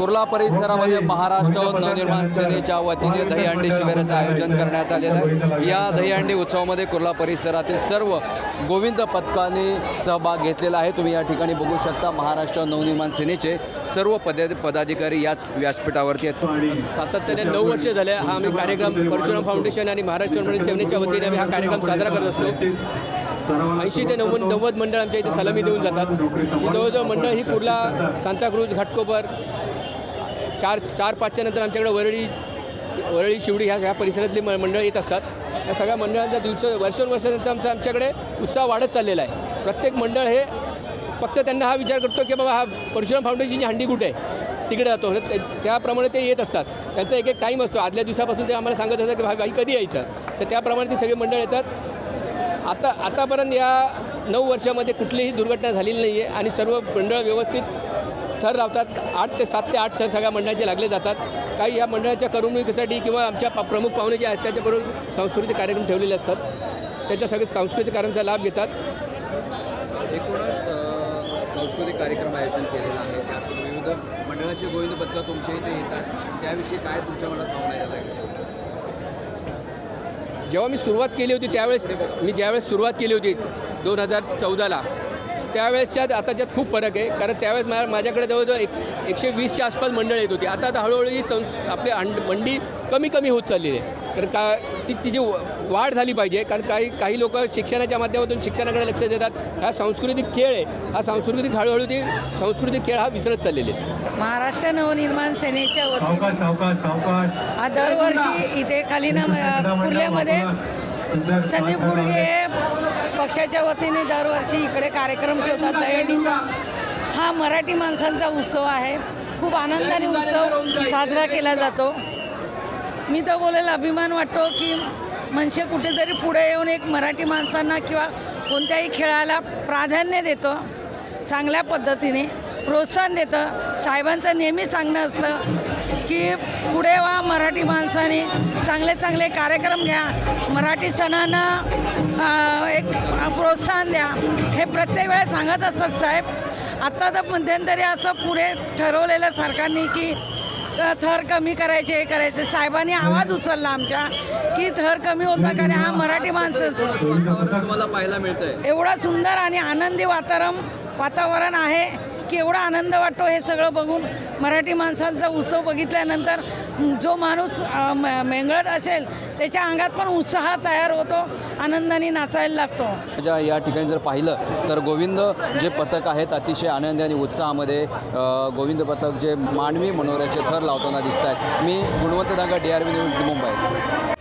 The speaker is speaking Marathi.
कुर्ला परिसरामध्ये महाराष्ट्र नवनिर्माण सेनेच्या वतीने दहीहंडी शिबिराचं आयोजन करण्यात आलेलं आहे. या दहीहंडी उत्सवामध्ये कुर्ला परिसरातील सर्व गोविंद पथकाने सहभाग घेतलेला आहे. तुम्ही या ठिकाणी बघू शकता महाराष्ट्र नवनिर्माण सेनेचे सर्व पद पदाधिकारी याच व्यासपीठावरती आहेत. सातत्याने नऊ वर्ष झाले हा आम्ही कार्यक्रम परशुराम फाउंडेशन आणि महाराष्ट्र नवनिर्माण सेनेच्या वतीने आम्ही हा कार्यक्रम साजरा करत असतो. ऐंशी ते नव्वद नव्वद मंडळ आमच्या इथे सलामी देऊन जातात. जवळजवळ मंडळ ही कुर्ला सांताक्रूज घाटकोपर चार चार पाचच्या नंतर आमच्याकडे वरळी वरळी शिवडी ह्या ह्या परिसरातली म- मंडळ येत असतात. या सगळ्या मंडळांचा दिवस वर्षानुवर्षांचा आमचा आमच्याकडे उत्साह वाढत चाललेला आहे. प्रत्येक मंडळ हे फक्त त्यांना हा विचार करतो की बाबा हा परशुराम फाउंडेशनची हंडी कुठे आहे? तिकडे जातो. म्हणजे त्याप्रमाणे ते येत असतात. त्यांचा एक एक टाईम असतो. आदल्या दिवसापासून ते आम्हाला सांगत असतात की भाई भाई कधी यायचं? तर त्याप्रमाणे ते सगळे मंडळ येतात. आता आतापर्यंत या नऊ वर्षामध्ये कुठलीही दुर्घटना झालेली नाही आहे आणि सर्व मंडळ व्यवस्थित थर लावतात. आठ ते सात ते आठ थर सगळ्या मंडळाचे लागले जातात. काही या मंडळाच्या करमणुकीसाठी किंवा आमच्या प्रमुख पाहुणे जे आहेत त्याच्याबरोबर सांस्कृतिक कार्यक्रम ठेवलेले असतात. त्याच्या सगळे सांस्कृतिक कार्यक्रमाचा लाभ घेतात. एकूणच सांस्कृतिक कार्यक्रम आयोजन केलेलं आहे. त्याचबरोबर विविध मंडळाचे गोविंद पथकं तुमच्या इथे येतात. त्याविषयी काय तुमच्या मनात भावना जेव्हा मी सुरुवात केली होती त्यावेळेस मी ज्यावेळेस सुरुवात केली होती दोन हजार चौदाला त्यावेळेसच्यात आताच्यात खूप फरक आहे. कारण त्यावेळेस मा माझ्याकडे जवळजवळ एक एकशे वीसच्या आसपास मंडळ येत होती. आता आता हळूहळू ही संस आपली हंड मंडी कमी कमी होत चाललेली आहे. कारण का ती तिची व- वाढ झाली पाहिजे. कारण काही काही लोक शिक्षणाच्या माध्यमातून शिक्षणाकडे लक्ष देतात. हा सांस्कृतिक खेळ आहे. हा सांस्कृतिक हळूहळू ती सांस्कृतिक खेळ हा विसरत चाललेले आहे. महाराष्ट्र नवनिर्माण सेनेच्या वतीने हा दरवर्षी इथे खाली ना कुर्ल्यामध्ये संदीप गुडगे पक्षाच्या वतीने दरवर्षी इकडे कार्यक्रम ठेवतात दहीहंडीचा. हा मराठी माणसांचा उत्सव आहे. खूप आनंदाने उत्सव साजरा केला जातो. मी तर बोलेल अभिमान वाटतो की मनसे कुठेतरी पुढे येऊन एक मराठी माणसांना किंवा कोणत्याही खेळाला प्राधान्य देतो चांगल्या पद्धतीने प्रोत्साहन देतं. साहेबांचं नेहमी सांगणं असतं की पुढे व्हा मराठी माणसाने चांगले चांगले कार्यक्रम घ्या. मराठी सणांना एक प्रोत्साहन द्या. हे प्रत्येक वेळेस सांगत असतात साहेब. आत्ता तर मध्यंतरी असं पुढे ठरवलेलं सरकारने की थर कमी करायचे हे करायचे. साहेबांनी आवाज उचलला आमच्या की थर कमी होता कारण हा मराठी माणसाचं तुम्हाला पाहायला मिळतंय. एवढा सुंदर आणि आनंदी वातावरण वातावरण आहे. की एवढा आनंद वाटतो हे सगळं बघून. मराठी माणसांचा उत्सव बघितल्यानंतर जो माणूस म- मेंगळत असेल त्याच्या अंगात पण उत्साह तयार होतो आनंदाने नाचायला लागतो. ज्या या ठिकाणी जर पाहिलं तर गोविंद जे पथक आहेत अतिशय आनंद आणि उत्साहामध्ये गोविंद पथक जे मानवी मनोऱ्याचे थर लावताना दिसत आहेत मी Gunwant Danga D R B news Mumbai.